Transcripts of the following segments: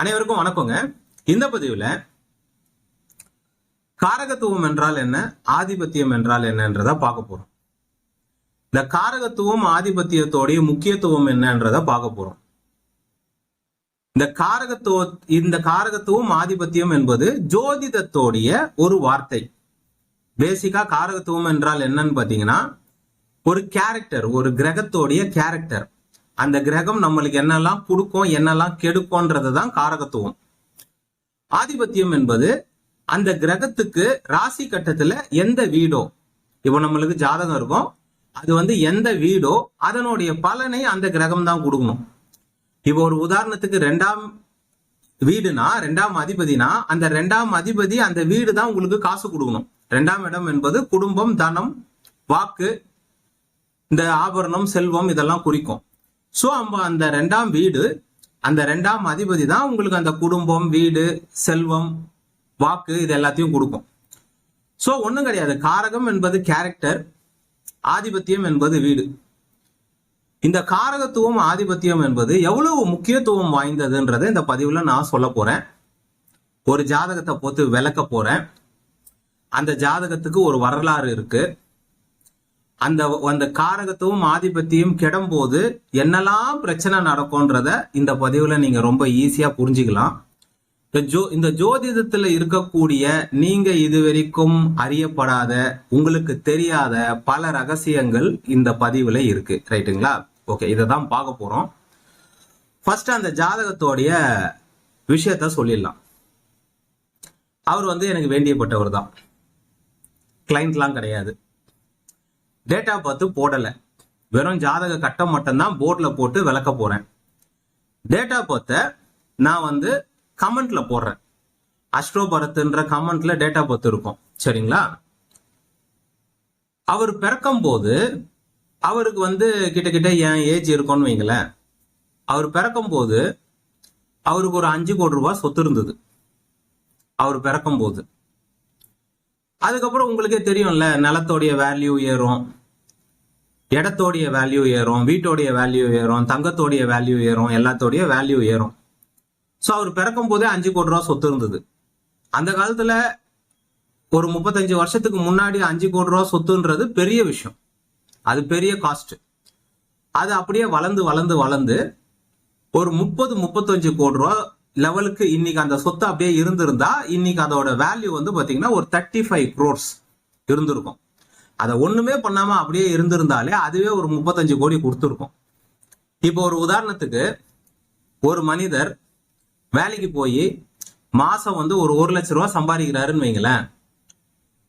அனைவருக்கும் வணக்கங்க. இந்த பதிவில் காரகத்துவம் என்றால் என்ன? ஆதிபத்தியம் என்றால் என்னன்றத பார்க்க போறோம். இந்த காரகத்துவம் ஆதிபத்தியத்தோடைய முக்கியத்துவம் என்னன்றத பார்க்க போறோம். இந்த காரகத்துவ இந்த காரகத்துவம் ஆதிபத்தியம் என்பது ஜோதிடத்தோடைய ஒரு வார்த்தை. பேசிக்கா காரகத்துவம் என்றால் என்னன்னு பாத்தீங்கன்னா ஒரு கேரக்டர் ஒரு கிரகத்தோடைய கேரக்டர் அந்த கிரகம் நம்மளுக்கு என்னெல்லாம் கொடுக்கும் என்னெல்லாம் கெடுக்கும்ன்றது தான் காரகத்துவம். ஆதிபத்தியம் என்பது அந்த கிரகத்துக்கு ராசி கட்டத்துல எந்த வீடோ இப்போ நம்மளுக்கு ஜாதகம் இருக்கும் அது வந்து எந்த வீடோ அதனுடைய பலனை அந்த கிரகம் தான் கொடுக்கணும். இப்போ ஒரு உதாரணத்துக்கு ரெண்டாம் வீடுனா ரெண்டாம் அதிபதினா அந்த ரெண்டாம் அதிபதி அந்த வீடு தான் உங்களுக்கு காசு கொடுக்கணும். ரெண்டாம் இடம் என்பது குடும்பம் தனம் வாக்கு இந்த ஆபரணம் செல்வம் இதெல்லாம் குறிக்கும். ஸோ நம்ம அந்த ரெண்டாம் வீடு அந்த ரெண்டாம் அதிபதி தான் உங்களுக்கு அந்த குடும்பம் வீடு செல்வம் வாக்கு இது எல்லாத்தையும் கொடுக்கும். ஸோ ஒன்றும் கிடையாது. காரகம் என்பது கேரக்டர் ஆதிபத்தியம் என்பது வீடு. இந்த காரகத்துவம் ஆதிபத்தியம் என்பது எவ்வளவு முக்கியத்துவம் வாய்ந்ததுன்றதை இந்த பதிவில் நான் சொல்ல போகிறேன் ஒரு ஜாதகத்தை போட்டு விளக்க போகிறேன் அந்த ஜாதகத்துக்கு ஒரு வரலாறு இருக்குது அந்த அந்த காரகத்துவம் ஆதிபத்தியம் கெடும்போது என்னெல்லாம் பிரச்சனை நடக்கும்ன்றத இந்த பதிவில் நீங்கள் ரொம்ப ஈஸியாக புரிஞ்சுக்கலாம். இந்த ஜோ இந்த ஜோதிடத்தில் இருக்கக்கூடிய நீங்க இதுவரைக்கும் அறியப்படாத உங்களுக்கு தெரியாத பல ரகசியங்கள் இந்த பதிவில் இருக்கு. ரைட்டுங்களா? ஓகே இதை தான் பார்க்க போகிறோம் ஃபர்ஸ்ட் அந்த ஜாதகத்தோடைய விஷயத்த சொல்லிடலாம். அவர் வந்து எனக்கு வேண்டியப்பட்டவர் தான். கிளைண்ட்லாம் கிடையாது. டேட்டா பார்த்து போடலை. வெறும் ஜாதக கட்டம் மட்டும்தான் போர்டில் போட்டு விளக்க போகிறேன் டேட்டா பார்த்த நான் வந்து கமெண்ட்ல போடுறேன். அஸ்ட்ரோ கமெண்ட்டில் கமெண்ட்ல டேட்டா பார்த்து இருக்கும். சரிங்களா? அவர் பிறக்கும் போது அவருக்கு வந்து கிட்டக்கிட்ட என் ஏஜ் இருக்கும்னு வைங்களேன். அவர் பிறக்கும் போது அவருக்கு ஒரு அஞ்சு கோடி ரூபாய் சொத்து இருந்தது. அவர் பிறக்கும் போது. அதுக்கப்புறம் உங்களுக்கே தெரியும்ல நிலத்தோடைய வேல்யூ ஏறும். இடத்தோடைய வேல்யூ ஏறும் வீட்டோடைய வேல்யூ ஏறும் தங்கத்தோடைய வேல்யூ ஏறும் எல்லாத்தோடைய வேல்யூ ஏறும். ஸோ அவர் பிறக்கும் போதே அஞ்சு கோடி ரூபா சொத்து இருந்தது. அந்த காலத்துல ஒரு முப்பத்தஞ்சு வருஷத்துக்கு முன்னாடி அஞ்சு கோடி ரூபா சொத்துன்றது பெரிய விஷயம். அது பெரிய காஸ்ட் அது அப்படியே வளர்ந்து வளர்ந்து வளர்ந்து ஒரு முப்பது முப்பத்தஞ்சு கோடி ரூபா லெவலுக்கு இன்னைக்கு அந்த சொத்து அப்படியே இருந்திருந்தா இன்னைக்கு அதோட வேல்யூ வந்து பாத்தீங்கன்னா ஒரு தேர்ட்டி ஃபைவ் க்ரோர்ஸ் இருந்திருக்கும். அதை ஒண்ணுமே பண்ணாம அப்படியே இருந்திருந்தாலே அதுவே ஒரு முப்பத்தஞ்சு கோடி கொடுத்துருக்கும். இப்போ ஒரு உதாரணத்துக்கு ஒரு மனிதர் வேலைக்கு போய் மாசம் வந்து ஒரு ஒரு லட்ச ரூபா சம்பாதிக்கிறாருன்னு வைங்களேன்.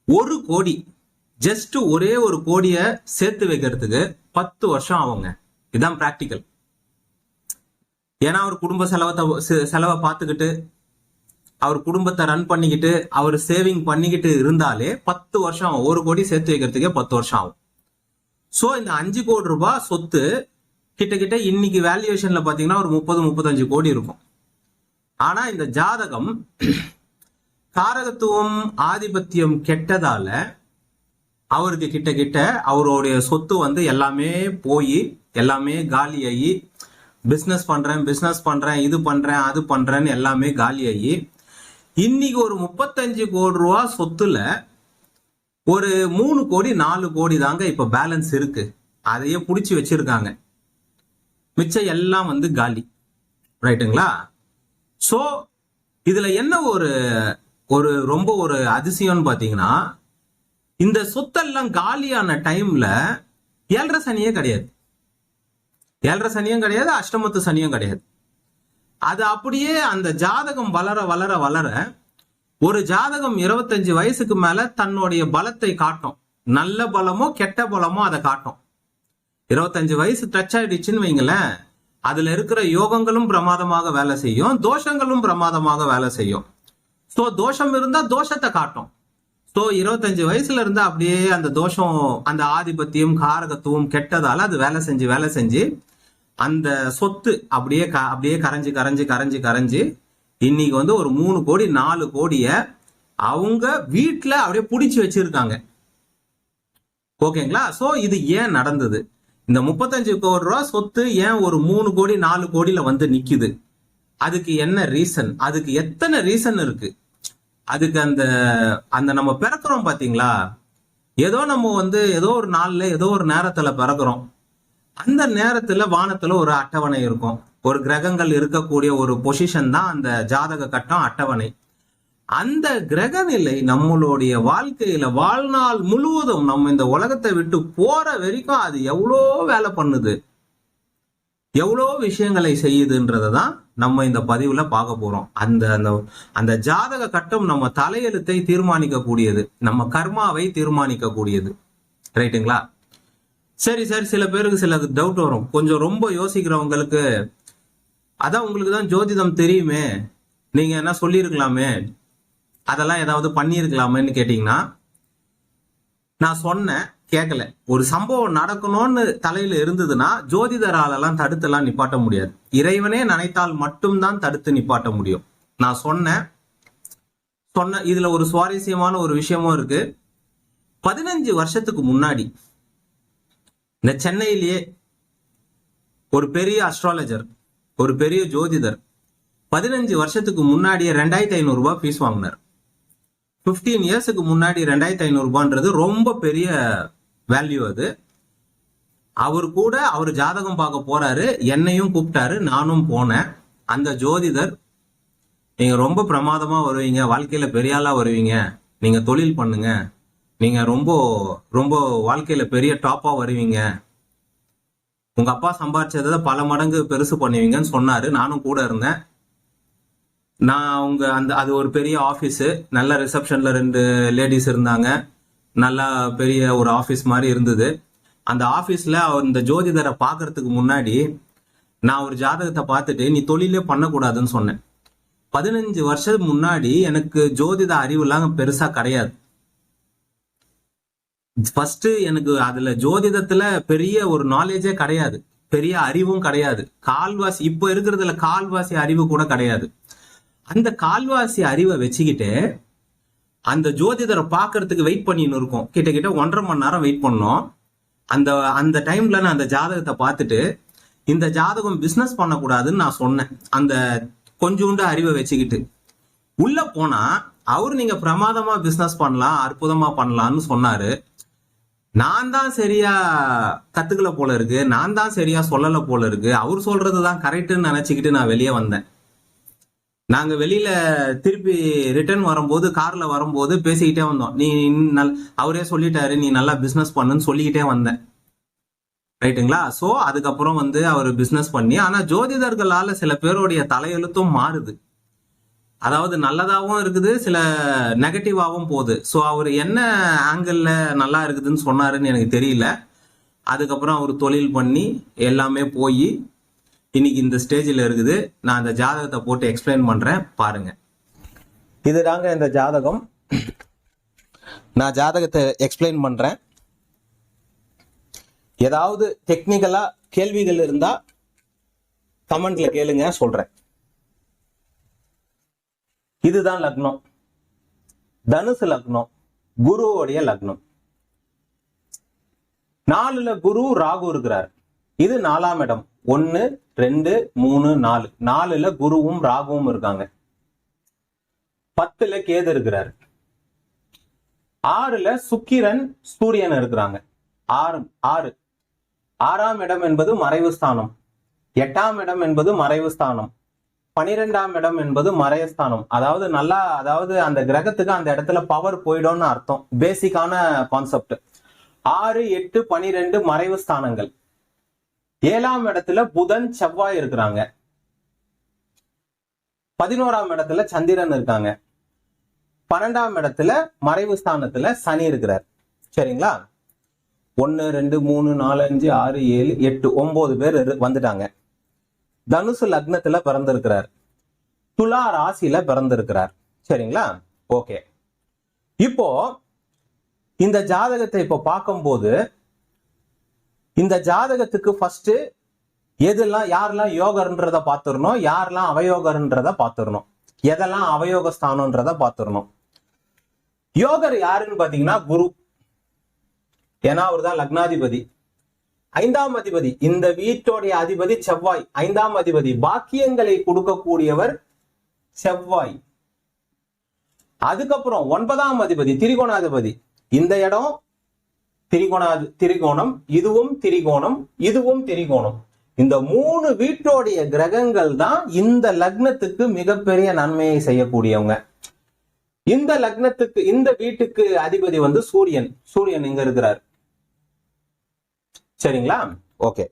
ஒரு கோடி ஜஸ்ட் ஒரே ஒரு கோடியை சேர்த்து வைக்கிறதுக்கு பத்து வருஷம் ஆகுங்க. இதுதான் பிராக்டிக்கல் ஏன்னா அவர் குடும்ப செலவத்தை செலவை பார்த்துக்கிட்டு அவர் குடும்பத்தை ரன் பண்ணிக்கிட்டு அவர் சேவிங் பண்ணிக்கிட்டு இருந்தாலே பத்து வருஷம் ஆகும். ஒரு கோடி சேர்த்து வைக்கிறதுக்கே பத்து வருஷம் ஆகும். ஸோ இந்த அஞ்சு கோடி ரூபாய் சொத்து கிட்டக்கிட்ட இன்னைக்கு வேல்யூவேஷன்ல பாத்தீங்கன்னா ஒரு முப்பது முப்பத்தஞ்சு கோடி இருக்கும். ஆனா இந்த ஜாதகம் காரகத்துவம் ஆதிபத்தியம் கெட்டதால அவருக்கு கிட்ட கிட்ட அவருடைய சொத்து வந்து எல்லாமே போய் எல்லாமே காலியாகி பிஸ்னஸ் பண்றேன் பிஸ்னஸ் பண்றேன் இது பண்றேன் அது பண்றேன்னு எல்லாமே காலியாகி இன்னைக்கு ஒரு முப்பத்தஞ்சு கோடி ரூபா சொத்துல ஒரு மூணு கோடி நாலு கோடி தாங்க இப்ப பேலன்ஸ் இருக்கு. அதையே பிடிச்சி வச்சிருக்காங்க. மிச்சம் எல்லாம் வந்து காலி. ரைட்டுங்களா சோ இதுல என்ன ஒரு ஒரு ரொம்ப ஒரு அதிசயம்னு பாத்தீங்கன்னா இந்த சொத்தெல்லாம் காலியான டைம்ல ஏழரை சனியே கிடையாது. ஏழரை சனியும் கிடையாது அஷ்டமத்து சனியும் கிடையாது. அது அப்படியே அந்த ஜாதகம் வளர வளர வளர ஒரு ஜாதகம் இருபத்தஞ்சு வயசுக்கு மேல தன்னுடைய பலத்தை காட்டும். நல்ல பலமோ கெட்ட பலமோ அதை காட்டும். இருபத்தஞ்சு வயசு டச் ஆயிடுச்சுன்னு வைங்களேன். அதுல இருக்கிற யோகங்களும் பிரமாதமாக வேலை செய்யும். தோஷங்களும் பிரமாதமாக வேலை செய்யும். ஸோ தோஷம் இருந்தா தோஷத்தை காட்டும். ஸோ இருபத்தஞ்சு வயசுல இருந்தா அப்படியே அந்த தோஷம் அந்த ஆதிபத்தியம் காரகத்துவம் கெட்டதால அது வேலை செஞ்சு வேலை செஞ்சு அந்த சொத்து அப்படியே க- அப்படியே கரைஞ்சு கரைஞ்சு கரைஞ்சு கரைஞ்சு இன்னைக்கு வந்து ஒரு மூணு கோடி நாலு கோடிய அவங்க வீட்டில் அப்படியே பிடிச்சி வச்சிருக்காங்க. ஓகேங்களா? ஸோ இது ஏன் நடந்தது? இந்த முப்பத்தஞ்சு கோடி ரூபா சொத்து ஏன் ஒரு மூணு கோடி நாலு கோடியில வந்து நிக்குது? அதுக்கு என்ன ரீசன் அதுக்கு எத்தனை ரீசன் இருக்கு? அதுக்கு அந்த அந்த நம்ம பிறக்கிறோம் பாத்தீங்களா? ஏதோ நம்ம வந்து ஏதோ ஒரு நாள்ல ஏதோ ஒரு நேரத்துல பிறக்கிறோம். அந்த நேரத்துல வானத்துல ஒரு அட்டவணை இருக்கும். ஒரு கிரகங்கள் இருக்கக்கூடிய ஒரு பொசிஷன் தான் அந்த ஜாதக கட்டம் அட்டவணை. அந்த கிரக நிலை நம்மளுடைய வாழ்க்கையில வாழ்நாள் முழுவதும் நம்ம இந்த உலகத்தை விட்டு போற வரைக்கும் அது எவ்வளோ வேலை பண்ணுது. எவ்வளோ விஷயங்களை செய்யுதுன்றதை தான் நம்ம இந்த பதிவுல பார்க்க போறோம். அந்த அந்த அந்த ஜாதக கட்டம் நம்ம தலையெழுத்தை தீர்மானிக்கக்கூடியது. நம்ம கர்மாவை தீர்மானிக்கக்கூடியது. ரைட்டுங்களா? சரி சரி சில பேருக்கு சில டவுட் வரும். கொஞ்சம் ரொம்ப யோசிக்கிறவங்களுக்கு அதான் உங்களுக்கு தான் ஜோதிடம் தெரியுமே. நீங்க என்ன சொல்லியிருக்கலாமே? அதெல்லாம் ஏதாவது பண்ணியிருக்கலாமேன்னு கேட்டீங்கன்னா நான் சொன்னேன் கேட்கல. ஒரு சம்பவம் நடக்கணும்னு தலையில இருந்ததுன்னா ஜோதிடராலெல்லாம் தடுத்தெல்லாம் நிப்பாட்ட முடியாது. இறைவனே நினைத்தால் மட்டும்தான் தடுத்து நிப்பாட்ட முடியும். நான் சொன்னேன். சொன்ன இதுல ஒரு சுவாரஸ்யமான ஒரு விஷயமும் இருக்கு. பதினஞ்சு வருஷத்துக்கு முன்னாடி இந்த சென்னையிலேயே ஒரு பெரிய அஸ்ட்ராலஜர் ஒரு பெரிய ஜோதிடர் பதினஞ்சு வருஷத்துக்கு முன்னாடியே ரெண்டாயிரத்தி ஐநூறு ரூபாய் ஃபீஸ் வாங்கினார். 15 இயர்ஸுக்கு முன்னாடி ரெண்டாயிரத்தி ஐநூறு ரூபான்றது ரொம்ப பெரிய வேல்யூ அது. அவர் கூட அவர் ஜாதகம் பார்க்க போறாரு என்னையும் கூப்பிட்டாரு நானும் போனேன். அந்த ஜோதிடர் நீங்க ரொம்ப பிரமாதமா வருவீங்க வாழ்க்கையில பெரிய வருவீங்க நீங்க தொழில் பண்ணுங்க நீங்க ரொம்ப ரொம்ப வாழ்க்கையில பெரிய டாப்பா வருவீங்க. உங்க அப்பா சம்பாதிச்சதை பல மடங்கு பெருசு பண்ணுவீங்கன்னு சொன்னாரு. நானும் கூட இருந்தேன். நான் அவங்க அந்த அது ஒரு பெரிய ஆஃபீஸு நல்ல ரிசப்ஷன்ல ரெண்டு லேடிஸ் இருந்தாங்க. நல்லா பெரிய ஒரு ஆஃபீஸ் மாதிரி இருந்தது. அந்த ஆஃபீஸில் அவர் இந்த ஜோதிடரை பார்க்கறதுக்கு முன்னாடி நான் ஒரு ஜாதகத்தை பார்த்துட்டு நீ தொழிலே பண்ணக்கூடாதுன்னு சொன்னேன். பதினஞ்சு வருஷத்துக்கு முன்னாடி எனக்கு ஜோதிட அறிவுலாம் பெருசா கிடையாது. ஃபர்ஸ்ட் எனக்கு அதுல ஜோதிடத்துல பெரிய ஒரு நாலேஜே கிடையாது. பெரிய அறிவும் கிடையாது. கால்வாசி இப்போ இருக்கிறதுல கால்வாசி அறிவு கூட கிடையாது. அந்த கால்வாசி அறிவை வச்சுக்கிட்டு அந்த ஜோதிடரை பார்க்கறதுக்கு வெயிட் பண்ணின்னு இருக்கோம். கிட்ட கிட்ட ஒன்றரை மணி நேரம் வெயிட் பண்ணோம். அந்த அந்த டைம்ல நான் அந்த ஜாதகத்தை பார்த்துட்டு இந்த ஜாதகம் பிசினஸ் பண்ணக்கூடாதுன்னு நான் சொன்னேன். அந்த கொஞ்சோண்டு அறிவை வச்சுக்கிட்டு. உள்ள போனா அவர் நீங்க பிரமாதமா பிசினஸ் பண்ணலாம் அற்புதமா பண்ணலாம்னு சொன்னாரு. நான் தான் சரியா கத்துக்கல போல இருக்கு. நான் தான் சரியா சொல்லல போல இருக்கு. அவர் சொல்றது தான் கரெக்டுன்னு நினைச்சுக்கிட்டு நான் வெளியே வந்தேன். நாங்க வெளியில திருப்பி ரிட்டர்ன் வரும்போது கார்ல வரும்போது பேசிக்கிட்டே வந்தோம். நீ நல் அவரே சொல்லிட்டாரு நீ நல்லா பிசினஸ் பண்ணுன்னு சொல்லிக்கிட்டே வந்தேன். ரைட்டுங்களா? ஸோ அதுக்கப்புறம் வந்து அவர் பிசினஸ் பண்ணி ஆனா ஜோதிடர்களால் சில பேருடைய தலையெழுத்தும் மாறுது. அதாவது நல்லதாகவும் இருக்குது சில நெகட்டிவாகவும் போகுது. ஸோ அவர் என்ன ஆங்கிளில் நல்லா இருக்குதுன்னு சொன்னாருன்னு எனக்கு தெரியல. அதுக்கப்புறம் அவர் தொழில் பண்ணி எல்லாமே போய் இன்னைக்கு இந்த ஸ்டேஜில் இருக்குது. நான் அந்த ஜாதகத்தை போட்டு எக்ஸ்பிளைன் பண்ணுறேன் பாருங்க. இதுதாங்க இந்த ஜாதகம். நான் ஜாதகத்தை எக்ஸ்பிளைன் பண்ணுறேன் ஏதாவது டெக்னிக்கலாக கேள்விகள் இருந்தால் கமெண்ட்ல கேளுங்க சொல்கிறேன் இதுதான் லக்னம். தனுசு லக்னம் குருவோடைய லக்னம். நாலுல குரு ராகு இருக்கிறார். இது நாலாம் இடம். ஒன்னு ரெண்டு மூணு நாலு. நாலுல குருவும் ராகுவும் இருக்காங்க. பத்துல கேது இருக்கிறார். ஆறுல சுக்கிரன் சூரியன் இருக்கிறாங்க. ஆறு ஆறு. ஆறாம் இடம் என்பது மறைவு ஸ்தானம். எட்டாம் இடம் என்பது மறைவு ஸ்தானம். பனிரெண்டாம் இடம் என்பது மறையஸ்தானம் அதாவது நல்லா அதாவது அந்த கிரகத்துக்கு அந்த இடத்துல பவர் போயிடும்னு அர்த்தம். பேசிக்கான கான்செப்ட் ஆறு எட்டு பனிரெண்டு மறைவு ஸ்தானங்கள். ஏழாம் இடத்துல புதன் செவ்வாய் இருக்கிறாங்க. பதினோராம் இடத்துல சந்திரன் இருக்காங்க. பன்னெண்டாம் இடத்துல மறைவு ஸ்தானத்துல சனி இருக்கிறார். சரிங்களா? ஒன்னு ரெண்டு மூணு நாலு அஞ்சு ஆறு ஏழு எட்டு ஒன்பது பேர் இரு- வந்துட்டாங்க. தனுசு லக்னத்துல பிறந்திருக்கிறார். துலா ராசியில பிறந்திருக்கிறார். சரிங்களா? ஓகே. இப்போ இந்த ஜாதகத்தை இப்போ பார்க்கும்போது இந்த ஜாதகத்துக்கு ஃபர்ஸ்ட் எதெல்லாம் யாரெல்லாம் யோகர்ன்றத பார்த்துடணும் யாரெல்லாம் அவயோகர்ன்றத பார்த்துடணும். எதெல்லாம் அவயோக ஸ்தானம்ன்றத பார்த்துடணும். யோகர் யாருன்னு பாத்தீங்கன்னா குரு. ஏன்னா அவர் தான் லக்னாதிபதி. ஐந்தாம் அதிபதி இந்த வீட்டோடைய அதிபதி செவ்வாய். ஐந்தாம் அதிபதி பாக்கியங்களை கொடுக்கக்கூடியவர் செவ்வாய். அதுக்கப்புறம் ஒன்பதாம் அதிபதி திரிகோணாதிபதி. இந்த இடம் திரிகோணாதி திரிகோணம் இதுவும் திரிகோணம் இதுவும் திரிகோணம். இந்த மூணு வீட்டோடைய கிரகங்கள் தான் இந்த லக்னத்துக்கு மிகப்பெரிய நன்மையை செய்யக்கூடியவங்க. இந்த லக்னத்துக்கு இந்த வீட்டுக்கு அதிபதி வந்து சூரியன். சூரியன் இங்க இருக்கிறார்? சரிங்களா? ஓகே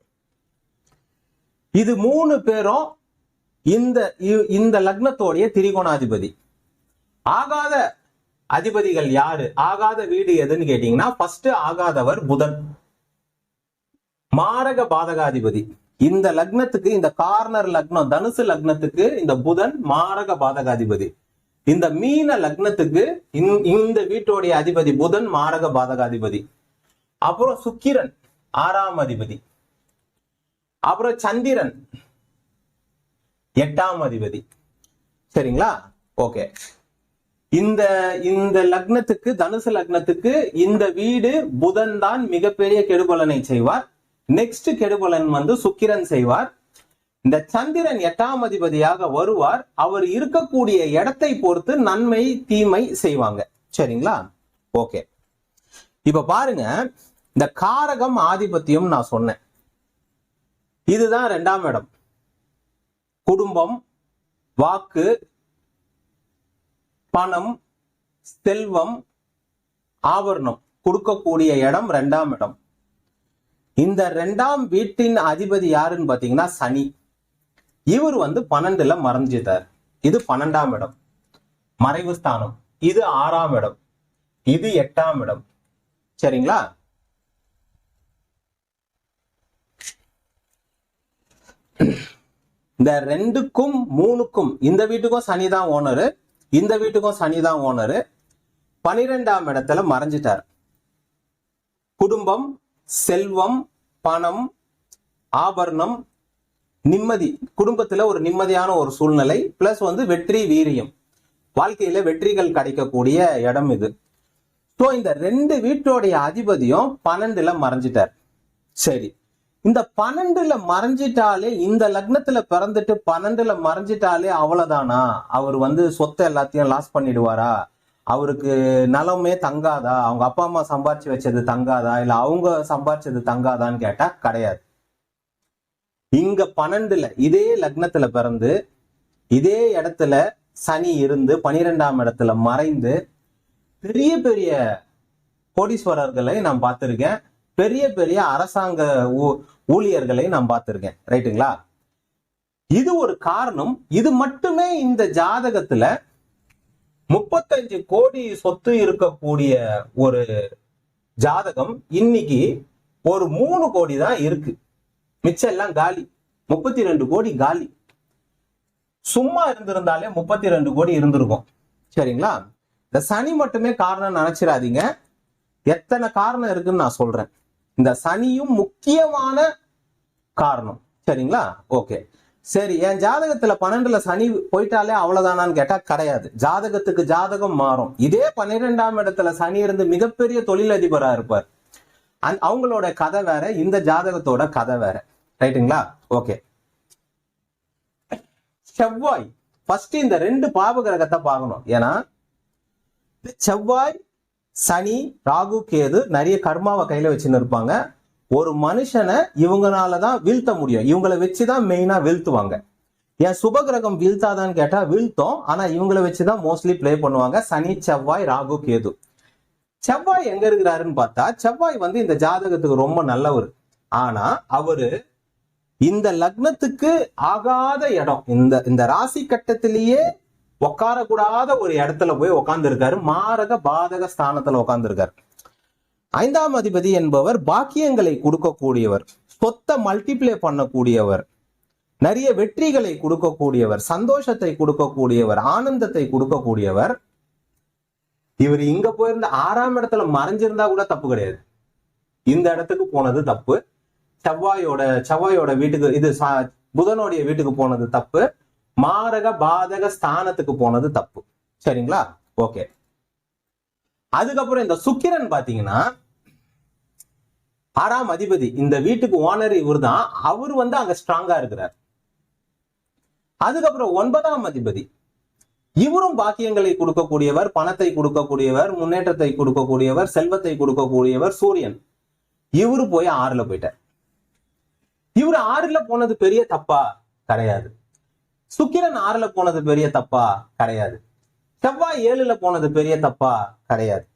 இது மூணு பேரும் இந்த இந்த லக்னத்தோடைய திரிகோணாதிபதி. ஆகாத அதிபதிகள் யாரு? ஆகாத வீடு எதுன்னு கேட்டீங்கன்னா ஃபர்ஸ்ட் ஆகாதவர் புதன். மாரக பாதகாதிபதி. இந்த லக்னத்துக்கு இந்த கார்னர் லக்னம் தனுசு லக்னத்துக்கு இந்த புதன் மாரக பாதகாதிபதி. இந்த மீன லக்னத்துக்கு இந்த வீட்டோடைய அதிபதி புதன் மாரக பாதகாதிபதி. அப்புறம் சுக்கிரன். ஆறாம் அதிபதி. அப்புறம் சந்திரன். எட்டாம் அதிபதி. சரிங்களா? ஓகே. இந்த இந்த லக்னத்துக்கு தனுசு லக்னத்துக்கு இந்த வீடு புதன் தான் மிகப்பெரிய கெடுபலனை செய்வார். நெக்ஸ்ட் கெடுபலன் வந்து சுக்கிரன் செய்வார். இந்த சந்திரன் எட்டாம் அதிபதியாக வருவார். அவர் இருக்கக்கூடிய இடத்தை பொறுத்து நன்மை தீமை செய்வாங்க. சரிங்களா? ஓகே. இப்ப பாருங்க இந்த காரகம் ஆதிபத்தியம் நான் சொன்னேன். இதுதான் ரெண்டாம் இடம். குடும்பம் வாக்கு பணம் செல்வம் ஆபரணம். கொடுக்கக்கூடிய இடம் ரெண்டாம் இடம். இந்த ரெண்டாம் வீட்டின் அதிபதி யாருன்னு பாத்தீங்கன்னா சனி. இவர் வந்து பன்னெண்டுல மறைஞ்சிட்டார். இது பன்னெண்டாம் இடம். மறைவு ஸ்தானம். இது ஆறாம் இடம். இது எட்டாம் இடம். சரிங்களா? இந்த ரெண்டுக்கும் மூணுக்கும் இந்த வீட்டுக்கும் சனி தான் ஓனரு இந்த வீட்டுக்கும் சனி தான் ஓனரு பனிரெண்டாம் இடத்துல மறைஞ்சிட்டார். குடும்பம் செல்வம் பணம் ஆபரணம் நிம்மதி. குடும்பத்துல ஒரு நிம்மதியான ஒரு சூழ்நிலை பிளஸ் வந்து வெற்றி வீரியம். வாழ்க்கையில வெற்றிகள் கிடைக்கக்கூடிய இடம் இது. ஸோ இந்த ரெண்டு வீட்டோடைய அதிபதியும் பன்னெண்டுல மறைஞ்சிட்டார். சரி. இந்த பன்னெண்டுல மறைஞ்சிட்டாலே இந்த லக்னத்துல பிறந்துட்டு பன்னெண்டுல மறைஞ்சிட்டாலே அவ்வளவுதானா? அவர் வந்து சொத்தை எல்லாத்தையும் லாஸ் பண்ணிடுவாரா? அவருக்கு நலமே தங்காதா? அவங்க அப்பா அம்மா சம்பாரிச்சு வச்சது தங்காதா? இல்ல அவங்க சம்பாரிச்சது தங்காதான்னு கேட்டா கிடையாது. இங்க பன்னெண்டுல இதே லக்னத்துல பிறந்து இதே இடத்துல சனி இருந்து பனிரெண்டாம் இடத்துல மறைந்து பெரிய பெரிய கோடீஸ்வரர்களை நான் பார்த்திருக்கேன். பெரிய பெரிய அரசாங்க ஊ- ஊழியர்களை நான் பார்த்திருக்கேன். ரைட்டுங்களா? இது ஒரு காரணம். இது மட்டுமே இந்த ஜாதகத்துல முப்பத்தஞ்சு கோடி சொத்து இருக்கக்கூடிய ஒரு ஜாதகம் இன்னைக்கு ஒரு மூணு கோடி தான் இருக்கு. மிச்சம் எல்லாம் காலி. முப்பத்தி ரெண்டு கோடி காலி. சும்மா இருந்திருந்தாலே முப்பத்தி ரெண்டு கோடி இருந்திருக்கும். சரிங்களா? இந்த சனி மட்டுமே காரணம் நினைச்சிடாதீங்க. எத்தனை காரணம் இருக்குன்னு நான் சொல்றேன். இந்த சனியும் முக்கியமான காரணம். சரிங்களா? ஓகே. சரி என் ஜாதகத்துல பன்னெண்டுல சனி போயிட்டாலே அவ்வளவுதானான்னு கேட்டா கிடையாது. ஜாதகத்துக்கு ஜாதகம் மாறும். இதே பன்னிரெண்டாம் இடத்துல சனி இருந்து மிகப்பெரிய தொழிலதிபரா இருப்பார். அந் அவங்களோட கதை வேற இந்த ஜாதகத்தோட கதை வேற. ரைட்டுங்களா? ஓகே. செவ்வாய். ஃபர்ஸ்ட் இந்த ரெண்டு பாவ கிரகத்தை பார்க்கணும். ஏன்னா செவ்வாய் சனி ராகு கேது நிறைய கர்மாவை கையில வச்சுன்னு இருப்பாங்க. ஒரு மனுஷனை இவங்கனால தான் வீழ்த்த முடியும். இவங்களை வச்சுதான் மெயினா வீழ்த்துவாங்க. ஏன் சுப கிரகம் வீழ்த்தாதான்னு கேட்டா வீழ்த்தோம். ஆனா இவங்களை வச்சுதான் மோஸ்ட்லி ப்ளே பண்ணுவாங்க. சனி செவ்வாய் ராகு கேது. செவ்வாய் எங்க இருக்கிறாருன்னு பார்த்தா செவ்வாய் வந்து இந்த ஜாதகத்துக்கு ரொம்ப நல்லவர். ஆனா அவரு இந்த லக்னத்துக்கு ஆகாத இடம். இந்த இந்த ராசி கட்டத்திலேயே உட்காரக்கூடாத ஒரு இடத்துல போய் உட்கார்ந்து இருக்காரு மாரக பாதக ஸ்தானத்துல உட்கார்ந்து இருக்காரு ஐந்தாம் அதிபதி என்பவர் பாக்கியங்களை கொடுக்கக்கூடியவர் சொத்தை மல்டிப்ளை பண்ணக்கூடியவர் நிறைய வெற்றிகளை கொடுக்கக்கூடியவர் சந்தோஷத்தை கொடுக்கக்கூடியவர் ஆனந்தத்தை கொடுக்கக்கூடியவர். இவர் இங்க போயிருந்த ஆறாம் இடத்துல மறைஞ்சிருந்தா கூட தப்பு கிடையாது. இந்த இடத்துக்கு போனது தப்பு. செவ்வாயோட செவ்வாயோட வீட்டுக்கு இது சா- புதனுடைய வீட்டுக்கு போனது தப்பு. மாரக பாதக ஸ்தானத்துக்கு போனது தப்பு. சரிங்களா? ஓகே. அதுக்கப்புறம் இந்த சுக்கிரன் பாத்தீங்கன்னா ஆறாம் அதிபதி. இந்த வீட்டுக்கு ஓனர் இவர் தான் அவர் வந்து அங்க ஸ்ட்ராங்கா இருக்கிறார். அதுக்கப்புறம் ஒன்பதாம் அதிபதி. இவரும் பாக்கியங்களை கொடுக்கக்கூடியவர் பணத்தை கொடுக்கக்கூடியவர் முன்னேற்றத்தை கொடுக்கக்கூடியவர் செல்வத்தை கொடுக்கக்கூடியவர் சூரியன். இவரு போய் ஆறுல போயிட்டார். இவரு ஆறுல போனது பெரிய தப்பா? கிடையாது. சுக்கிரன் ஆறுல போனது பெரிய தப்பா? கிடையாது. செவ்வாய் ஏழுல போனது பெரிய தப்பா? கிடையாது.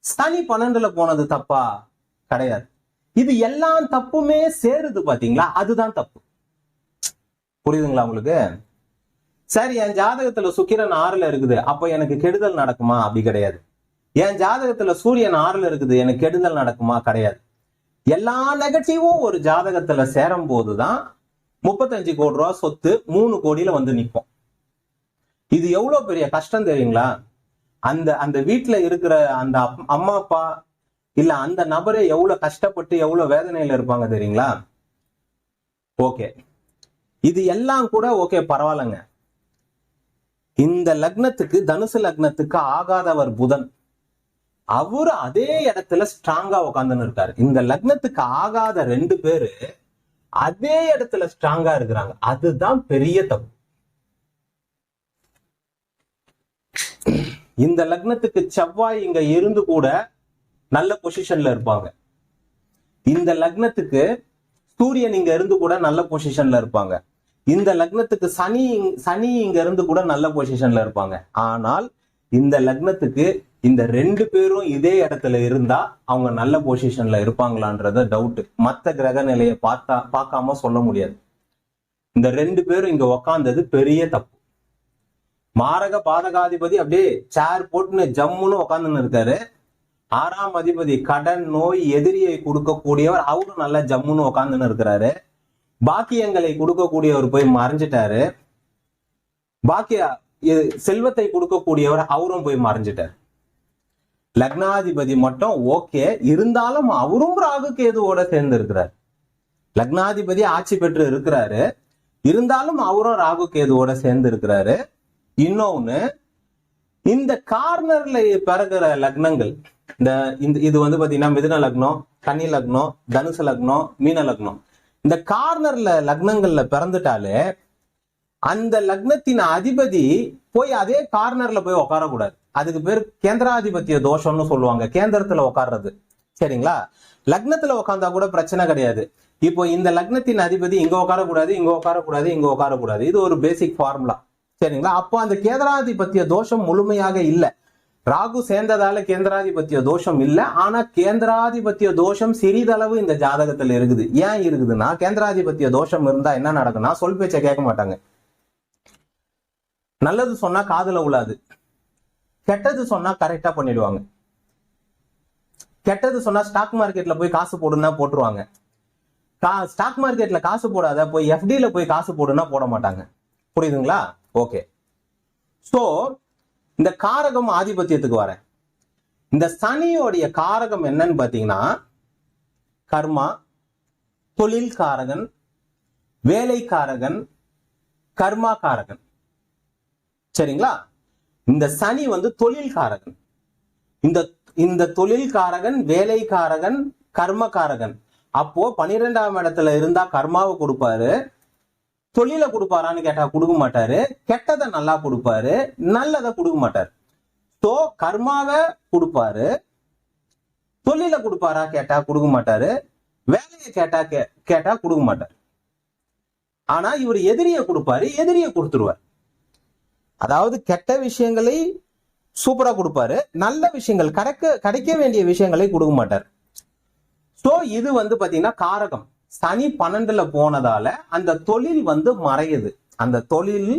சனி பன்னெண்டுல போனது தப்பா? கிடையாது. இது எல்லாம் தப்புமே சேருது பாத்தீங்களா? அதுதான் தப்பு. புரியுதுங்களா உங்களுக்கு? சரி என் ஜாதகத்துல சுக்கிரன் ஆறுல இருக்குது. அப்ப எனக்கு கெடுதல் நடக்குமா? அப்படி கிடையாது. என் ஜாதகத்துல சூரியன் ஆறுல இருக்குது. எனக்கு கெடுதல் நடக்குமா? கிடையாது. எல்லா நெகட்டிவும் ஒரு ஜாதகத்துல சேரும் போதுதான் முப்பத்தஞ்சு கோடி ரூபா சொத்து மூணு கோடியில வந்து நிற்கும் இது எவ்வளவு பெரிய கஷ்டம் தெரியுங்களா? அந்த அந்த வீட்டுல இருக்கிற அந்த அம்மா அப்பா இல்ல அந்த நபரே எவ்வளவு கஷ்டப்பட்டு எவ்வளவு வேதனையில இருப்பாங்க தெரியுங்களா? ஓகே. இது எல்லாம் கூட ஓகே பரவாயில்லைங்க. இந்த லக்னத்துக்கு தனுசு லக்னத்துக்கு ஆகாதவர் புதன். அவரு அதே இடத்துல ஸ்ட்ராங்கா உட்காந்துன்னு இருக்காரு. இந்த லக்னத்துக்கு ஆகாத ரெண்டு பேரு அதே இடத்துல ஸ்ட்ராங்கா இருக்கிறாங்க. அதுதான் பெரிய தப்பு. இந்த லக்னத்துக்கு செவ்வாய் இங்க இருந்து கூட நல்ல பொசிஷன்ல இருப்பாங்க. இந்த லக்னத்துக்கு சூரியன் இங்க இருந்து கூட நல்ல பொசிஷன்ல இருப்பாங்க. இந்த லக்னத்துக்கு சனி சனி இங்க இருந்து கூட நல்ல பொசிஷன்ல இருப்பாங்க. ஆனால் இந்த லக்னத்துக்கு இந்த ரெண்டு பேரும் இதே இடத்துல இருந்தா அவங்க நல்ல பொசிஷன்ல இருப்பாங்களான்றத டவுட் மத்த கிரக நிலையை பார்த்தா பார்க்காம சொல்ல முடியாது. இந்த ரெண்டு பேரும் இங்க உக்காந்தது பெரிய தப்பு. மாரக பாதகாதிபதி அப்படியே சேர் போட்டுன்னு ஜம்முன்னு உக்காந்துன்னு இருக்காரு. ஆறாம் அதிபதி கடன் நோய் எதிரியை கொடுக்கக்கூடியவர் அவரும் நல்லா ஜம்முன்னு உக்காந்துன்னு இருக்கிறாரு. பாக்கியங்களை கொடுக்கக்கூடியவர் போய் மறைஞ்சிட்டாரு. பாக்கிய செல்வத்தை கொடுக்கக்கூடியவர் அவரும் போய் மறைஞ்சிட்டார். லக்னாதிபதி மட்டும் ஓகே. இருந்தாலும் அவரும் ராகு கேதுவோட சேர்ந்து இருக்கிறார் லக்னாதிபதி ஆட்சி பெற்று இருக்கிறாரு. இருந்தாலும் அவரும் ராகு கேதுவோட சேர்ந்து இருக்கிறாரு இன்னொன்னு இந்த கார்னர்ல பிறகுற லக்னங்கள் இந்த இந்த இது வந்து பாத்தீங்கன்னா மிதுன லக்னம் கன்னி லக்னம் தனுசு லக்னம் மீன லக்னம். இந்த கார்னர்ல லக்னங்கள்ல பிறந்துட்டாலே அந்த லக்னத்தின் அதிபதி போய் அதே கார்னர்ல போய் உட்காரக்கூடாது. அதுக்கு பேர் கேந்திராதிபத்திய தோஷம்னு சொல்லுவாங்க. கேந்திரத்துல உட்கார்றது சரிங்களா? லக்னத்துல உட்கார்ந்தா கூட பிரச்சனை கிடையாது. இப்போ இந்த லக்னத்தின் அதிபதி இங்க உட்காரக்கூடாது இங்க உட்காரக்கூடாது இங்க உட்காரக்கூடாது இது ஒரு பேசிக் ஃபார்முலா சரிங்களா? அப்போ அந்த கேந்திராதிபத்திய தோஷம் முழுமையாக இல்லை. ராகு சேர்ந்ததால கேந்திராதிபத்திய தோஷம் இல்லை. ஆனா கேந்திராதிபத்திய தோஷம் சிறிதளவு இந்த ஜாதகத்துல இருக்குது. ஏன் இருக்குதுன்னா கேந்திராதிபத்திய தோஷம் இருந்தா என்ன நடக்கும்னா சொல் பேச்சை கேட்க மாட்டாங்க. நல்லது சொன்னா காதல உள்ளாது கெட்டது சொன்னா கரெக்டா பண்ணிடுவாங்க. கெட்டது சொன்னா ஸ்டாக் மார்க்கெட்ல போய் காசு போடுன்னா போட்டுருவாங்க. கா ஸ்டாக் மார்க்கெட்ல காசு போடாத போய் எஃப்டியில போய் காசு போடுன்னா போட மாட்டாங்க. புரியுதுங்களா? ஓகே ஸோ இந்த காரகம் ஆதிபத்தியத்துக்கு வரேன். இந்த சனியோடைய காரகம் என்னன்னு பார்த்தீங்கன்னா கர்மா தொழில் காரகன் வேலைக்காரகன் கர்மா காரகன். சரிங்களா? இந்த சனி வந்து தொழில்காரகன். இந்த இந்த தொழில்காரகன் வேலைக்காரகன் கர்மக்காரகன். அப்போ பனிரெண்டாம் இடத்துல இருந்தா கர்மாவை கொடுப்பாரு. தொழிலை கொடுப்பாரான்னு கேட்டா கொடுக்க மாட்டாரு. கெட்டதை நல்லா கொடுப்பாரு. நல்லதை கொடுக்க மாட்டாரு. ஸோ கர்மாவை கொடுப்பாரு. தொழிலை கொடுப்பாரா கேட்டா கொடுக்க மாட்டாரு. வேலையை கேட்டா கே- கேட்டா கொடுக்க மாட்டார். ஆனா இவர் எதிரியை கொடுப்பாரு. எதிரியை கொடுத்துருவார். அதாவது கெட்ட விஷயங்களை சூப்பரா கொடுப்பாரு நல்ல விஷயங்கள் கிடைக்க கிடைக்க வேண்டிய விஷயங்களை கொடுக்க மாட்டார். சோ இது வந்து பாத்தீங்கன்னா காரகம். சனி பன்னெண்டுல போனதால அந்த தொழில் வந்து மறையுது. அந்த தொழில்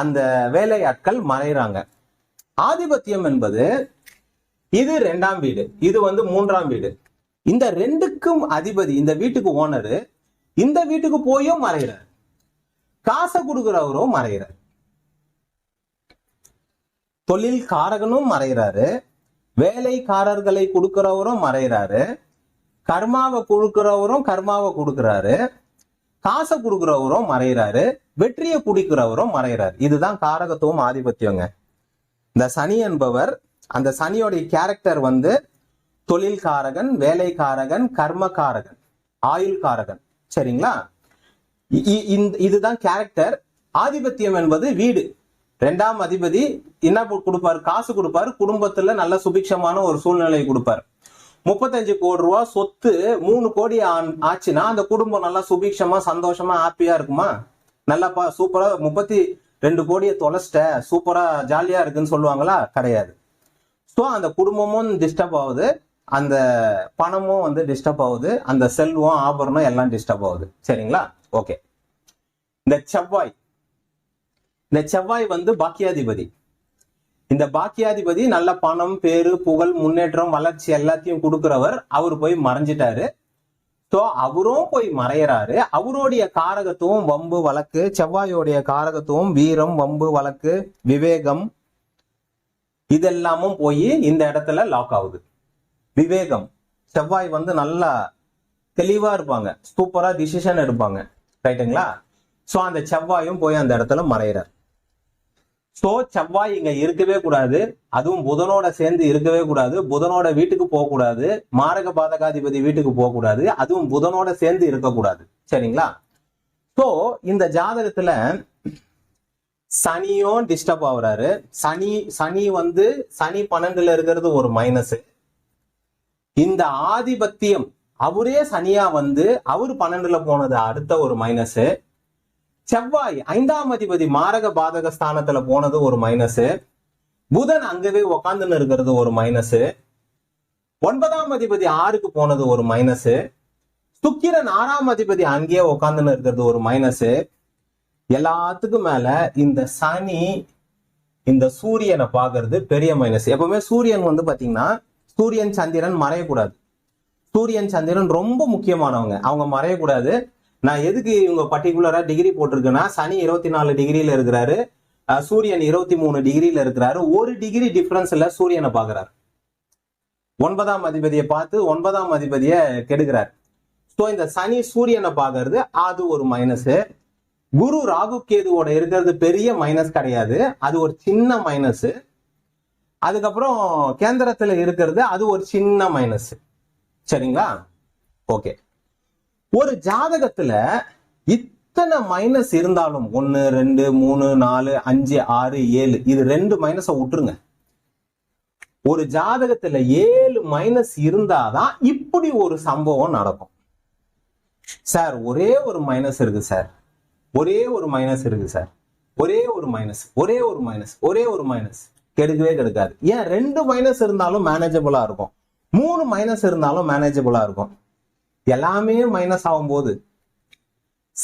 அந்த வேலையாட்கள் மறைறாங்க ஆதிபத்தியம் என்பது இது ரெண்டாம் வீடு இது வந்து மூன்றாம் வீடு. இந்த ரெண்டுக்கும் அதிபதி இந்த வீட்டுக்கு ஓனரு இந்த வீட்டுக்கு போயும் மறைகிறார் காசை கொடுக்குறவரும் மறைகிறார் தொழில் காரகனும் மறைகிறாரு. வேலைக்காரர்களை கொடுக்கிறவரும் மறைகிறாரு. கர்மாவை கொடுக்கிறவரும் கர்மாவை கொடுக்கிறாரு. காசை கொடுக்குறவரும் மறைகிறாரு. வெற்றியை குடிக்கிறவரும் மறைகிறாரு. இதுதான் காரகத்துவம் ஆதிபத்தியங்க. இந்த சனி என்பவர் அந்த சனியோடைய கேரக்டர் வந்து தொழில்காரகன் வேலைக்காரகன் கர்மகாரகன் ஆயுள்காரகன். சரிங்களா? இ- இ- இந்த- இதுதான் கேரக்டர் ஆதிபத்தியம் என்பது வீடு. ரெண்டாம் அதிபதி என்ன கொடுப்பாரு? காசு கொடுப்பாரு. குடும்பத்துல நல்ல சுபிக்ஷமான ஒரு சூழ்நிலையை கொடுப்பாரு. முப்பத்தஞ்சு கோடி ரூபா சொத்து மூணு கோடி ஆன்- ஆச்சுன்னா அந்த குடும்பம் நல்லா சுபிக்ஷமா சந்தோஷமா ஹாப்பியா இருக்குமா? நல்லா சூப்பரா முப்பத்தி ரெண்டு கோடியை தொலைச்சிட்ட சூப்பரா ஜாலியா இருக்குன்னு சொல்லுவாங்களா? கிடையாது. ஸோ அந்த குடும்பமும் டிஸ்டர்ப் ஆகுது. அந்த பணமும் வந்து டிஸ்டர்ப் ஆகுது. அந்த செல்வம் ஆபரணம் எல்லாம் டிஸ்டர்ப் ஆகுது. சரிங்களா? ஓகே இந்த செவ்வாய் இந்த செவ்வாய் வந்து பாக்கியாதிபதி. இந்த பாக்கியாதிபதி நல்ல பணம் பேரு புகழ் முன்னேற்றம் வளர்ச்சி எல்லாத்தையும் கொடுக்கிறவர். அவர் போய் மறைஞ்சிட்டாரு. ஸோ அவரும் போய் மறையறாரு. அவருடைய காரகத்துவம் வம்பு வழக்கு செவ்வாயோடைய காரகத்துவம் வீரம் வம்பு வழக்கு விவேகம் இதெல்லாமும் போய் இந்த இடத்துல லாக் ஆகுது. விவேகம். செவ்வாய் வந்து நல்லா தெளிவா இருப்பாங்க. சூப்பரா டிசிஷன் எடுப்பாங்க. ரைட்டுங்களா ஸோ அந்த செவ்வாயும் போய் அந்த இடத்துல மறையிறார். சோ செவ்வாய் இங்க இருக்கவே கூடாது. அதுவும் புதனோட சேர்ந்து இருக்கவே கூடாது. புதனோட வீட்டுக்கு போக கூடாது. மாரக பாதகாதிபதி வீட்டுக்கு போக கூடாது. அதுவும் புதனோட சேர்ந்து இருக்கக்கூடாது சரிங்களா? சோ இந்த ஜாதகத்துல சனியும் டிஸ்டர்ப் ஆகுறாரு. சனி சனி வந்து சனி பன்னெண்டுல இருக்கிறது ஒரு மைனஸ் இந்த ஆதிபத்தியம் அவரே சனியா வந்து அவரு பன்னெண்டுல போனது அடுத்த ஒரு மைனஸ் செவ்வாய் ஐந்தாம் அதிபதி மாரக பாதக ஸ்தானத்துல போனது ஒரு மைனஸ் புதன் அங்கவே உக்காந்துன்னு இருக்கிறது ஒரு மைனஸ் ஒன்பதாம் அதிபதி ஆறுக்கு போனது ஒரு மைனஸ் சுக்கிரன் ஆறாம் அதிபதி அங்கேயே உக்காந்துன்னு இருக்கிறது ஒரு மைனஸ் எல்லாத்துக்கும் மேல இந்த சனி இந்த சூரியனை பாக்குறது பெரிய மைனஸ் எப்பவுமே சூரியன் வந்து பாத்தீங்கன்னா சூரியன் சந்திரன் மறையக்கூடாது. சூரியன் சந்திரன் ரொம்ப முக்கியமானவங்க. அவங்க மறையக்கூடாது. நான் எதுக்கு இவங்க பர்டிகுலரா டிகிரி போட்டிருக்கேன்னா சனி இருபத்தி நாலு டிகிரியில இருக்கிறாரு சூரியன் இருபத்தி மூணு டிகிரியில இருக்கிறாரு. ஒரு டிகிரி டிஃபரன்ஸ்ல சூரியனை பாக்குறாரு ஒன்பதாம் அதிபதியை பார்த்து ஒன்பதாம் அதிபதியை கெடுக்கிறார். ஸோ இந்த சனி சூரியனை பார்க்கறது அது ஒரு மைனஸ் குரு ராகு கேதுவோட இருக்கிறது பெரிய மைனஸ் கிடையாது. அது ஒரு சின்ன மைனஸ் அதுக்கப்புறம் கேந்திரத்துல இருக்கிறது அது ஒரு சின்ன மைனஸ் சரிங்களா? ஓகே ஒரு ஜாதகத்துல இத்தனை மைனஸ் இருந்தாலும் ஒன்னு ரெண்டு மூணு நாலு அஞ்சு ஆறு ஏழு இது ரெண்டு மைனஸை விட்டுருங்க. ஒரு ஜாதகத்துல ஏழு மைனஸ் இருந்தாதான் இப்படி ஒரு சம்பவம் நடக்கும். சார் ஒரே ஒரு மைனஸ் இருக்கு சார். ஒரே ஒரு மைனஸ் இருக்கு சார். ஒரே ஒரு மைனஸ் ஒரே ஒரு மைனஸ் ஒரே ஒரு மைனஸ் கெடுக்கவே கெடுக்காது. ஏன் ரெண்டு மைனஸ் இருந்தாலும் மேனேஜபிளா இருக்கும். மூணு மைனஸ் இருந்தாலும் மேனேஜபிளா இருக்கும். எல்லாமே மைனஸ் ஆகும்போது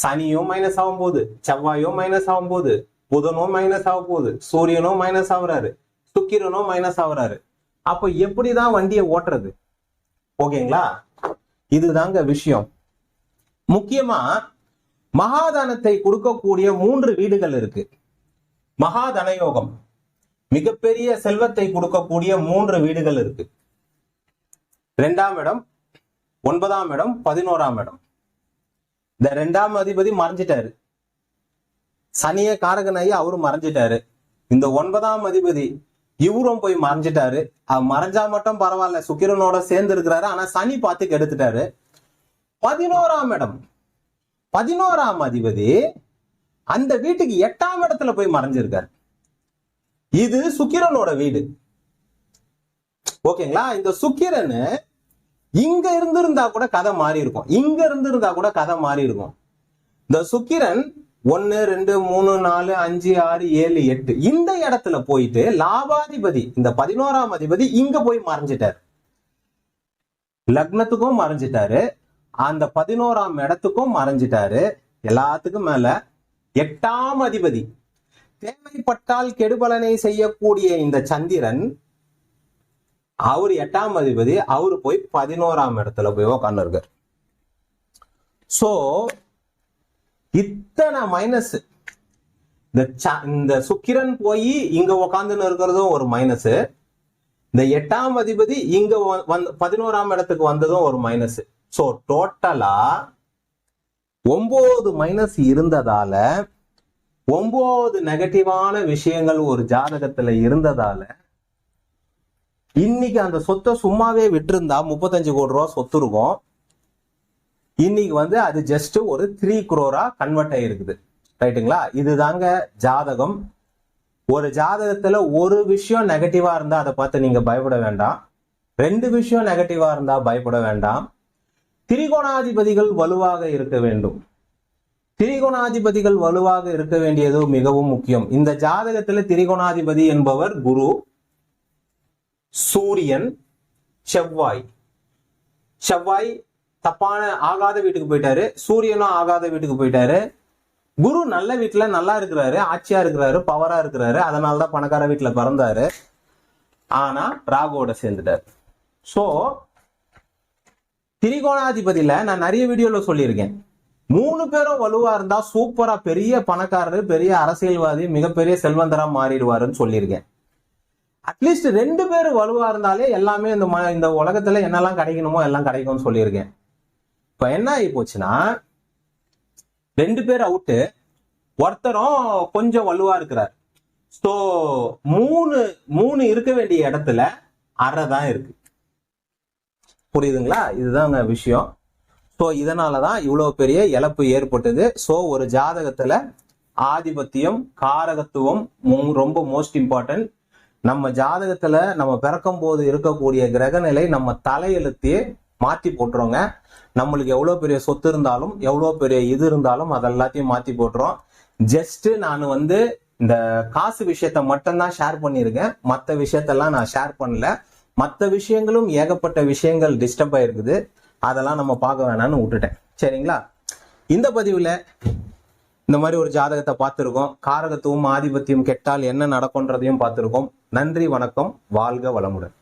சனியும் மைனஸ் ஆகும் போது செவ்வாயும் மைனஸ் ஆகும் போது புதனும் மைனஸ் ஆக போகுது சூரியனும் மைனஸ் ஆகுறாரு சுக்கிரனும் மைனஸ் ஆகுறாரு. அப்ப எப்படிதான் வண்டியை ஓட்டுறது? ஓகேங்களா இதுதாங்க விஷயம். முக்கியமா மகாதானத்தை கொடுக்கக்கூடிய மூன்று வீடுகள் இருக்கு. மகாதன யோகம் மிகப்பெரிய செல்வத்தை கொடுக்கக்கூடிய மூன்று வீடுகள் இருக்கு. ரெண்டாம் இடம் ஒன்பதாம் இடம் பதினோராம் இடம். இந்த ரெண்டாம் அதிபதி மறைஞ்சிட்டாரு. சனிய காரகனாயி அவரும் மறைஞ்சிட்டாரு. இந்த ஒன்பதாம் அதிபதி இவரும் போய் மறைஞ்சிட்டாரு. அவர் மறைஞ்சா மட்டும் பரவாயில்ல சுக்கிரனோட சேர்ந்து இருக்கிறாரு. ஆனா சனி பார்த்து கெடுத்துட்டாரு. பதினோராம் இடம். பதினோராம் அதிபதி அந்த வீட்டுக்கு எட்டாம் இடத்துல போய் மறைஞ்சிருக்காரு. இது சுக்கிரனோட வீடு. ஓகேங்களா? இந்த சுக்கிரன் இங்க இருந்திருந்தா கூட கதை மாறி இருக்கும். இங்க இருந்திருந்தா கூட கதை மாறி இருக்கும். இந்த சுக்கிரன் ஒன்னு ரெண்டு மூணு நாலு அஞ்சு ஆறு ஏழு எட்டு இந்த இடத்துல போயிட்டு லாபாதிபதி இந்த பதினோராம் அதிபதி இங்க போய் மறைஞ்சிட்டாரு. லக்னத்துக்கும் மறைஞ்சிட்டாரு. அந்த பதினோராம் இடத்துக்கும் மறைஞ்சிட்டாரு. எல்லாத்துக்கும் மேல எட்டாம் அதிபதி. தேவைப்பட்டால் கெடுபலனை செய்யக்கூடிய இந்த சந்திரன் அவர் எட்டாம் அதிபதி அவரு போய் பதினோராம் இடத்துல போய் உட்காந்துருக்கார் சோ இத்தனை மைனஸ் இந்த ச- இந்த சுக்கிரன் போய் இங்க உக்காந்துன்னு இருக்கிறதும் ஒரு மைனஸ் இந்த எட்டாம் அதிபதி இங்க பதினோராம் இடத்துக்கு வந்ததும் ஒரு மைனஸ் ஸோ டோட்டலா ஒன்பது மைனஸ் இருந்ததால ஒன்பது நெகட்டிவான விஷயங்கள் ஒரு ஜாதகத்துல இருந்ததால இன்னைக்கு அந்த சொத்தை சும்மாவே விட்டுருந்தா முப்பத்தஞ்சு கோடி ரூபா சொத்து இருக்கும். இன்னைக்கு வந்து அது ஜஸ்ட் ஒரு த்ரீ குரோரா கன்வெர்ட் ஆயிருக்குது. ரைட்டுங்களா இதுதாங்க ஜாதகம். ஒரு ஜாதகத்துல ஒரு விஷயம் நெகட்டிவா இருந்தா அதை பார்த்து நீங்க பயப்பட வேண்டாம். ரெண்டு விஷயம் நெகட்டிவா இருந்தா பயப்பட வேண்டாம். திரிகோணாதிபதிகள் வலுவாக இருக்க வேண்டும். திரிகோணாதிபதிகள் வலுவாக இருக்க வேண்டியது மிகவும் முக்கியம். இந்த ஜாதகத்துல திரிகோணாதிபதி என்பவர் குரு. சூரியன் செவ்வாய். செவ்வாய் தப்பான ஆகாத வீட்டுக்கு போயிட்டாரு. சூரியனும் ஆகாத வீட்டுக்கு போயிட்டாரு. குரு நல்ல வீட்டுல நல்லா இருக்கிறாரு ஆட்சியா இருக்கிறாரு பவரா இருக்கிறாரு. அதனாலதான் பணக்கார வீட்டுல பிறந்தாரு. ஆனா ராகுவோட சேர்ந்துட்டார். சோ திரிகோணாதிபதியில நான் நிறைய வீடியோல சொல்லியிருக்கேன். மூணு பேரும் வலுவா இருந்தா சூப்பரா பெரிய பணக்காரரு பெரிய அரசியல்வாதி மிகப்பெரிய செல்வந்தரா மாறிடுவாருன்னு சொல்லியிருக்கேன். அட்லீஸ்ட் ரெண்டு பேர் வலுவா இருந்தாலே எல்லாமே இந்த இந்த உலகத்துல என்னெல்லாம் கிடைக்கணுமோ எல்லாம் கிடைக்கும்னு சொல்லியிருக்கேன். இப்ப என்ன ஆகி போச்சுன்னா ரெண்டு பேர் அவுட்டு ஒருத்தரும் கொஞ்சம் வலுவா இருக்கிறார். ஸோ மூணு மூணு இருக்க வேண்டிய இடத்துல அரை தான் இருக்கு. புரியுதுங்களா? இதுதாங்க விஷயம். ஸோ இதனால தான் இவ்வளோ பெரிய இழப்பு ஏற்பட்டது. ஸோ ஒரு ஜாதகத்துல ஆதிபத்தியம் காரகத்துவம் ரொம்ப மோஸ்ட் இம்பார்ட்டன்ட் நம்ம ஜாதகத்துல நம்ம பிறக்கும் போது இருக்கக்கூடிய கிரகநிலை நம்ம தலையெழுத்தையே மாத்தி போட்டுருவோங்க நம்மளுக்கு எவ்வளோ பெரிய சொத்து இருந்தாலும் எவ்வளோ பெரிய இது இருந்தாலும் அது எல்லாத்தையும் மாத்தி போட்டுரும். ஜஸ்ட் நான் வந்து இந்த காசு விஷயத்த மட்டும்தான் ஷேர் பண்ணியிருக்கேன். மற்ற விஷயத்தெல்லாம் நான் ஷேர் பண்ணல. மற்ற விஷயங்களும் ஏகப்பட்ட விஷயங்கள் டிஸ்டர்ப் ஆயிருக்குது. அதெல்லாம் நம்ம பார்க்க வேணாம்னு விட்டுட்டேன். சரிங்களா? இந்த பதிவில் இந்த மாதிரி ஒரு ஜாதகத்தை பார்த்துருக்கோம். காரகத்துவம் ஆதிபத்தியம் கெட்டால் என்ன நடக்கும்ன்றதையும் பார்த்துருக்கோம். நன்றி வணக்கம். வாழ்க வளமுடன்.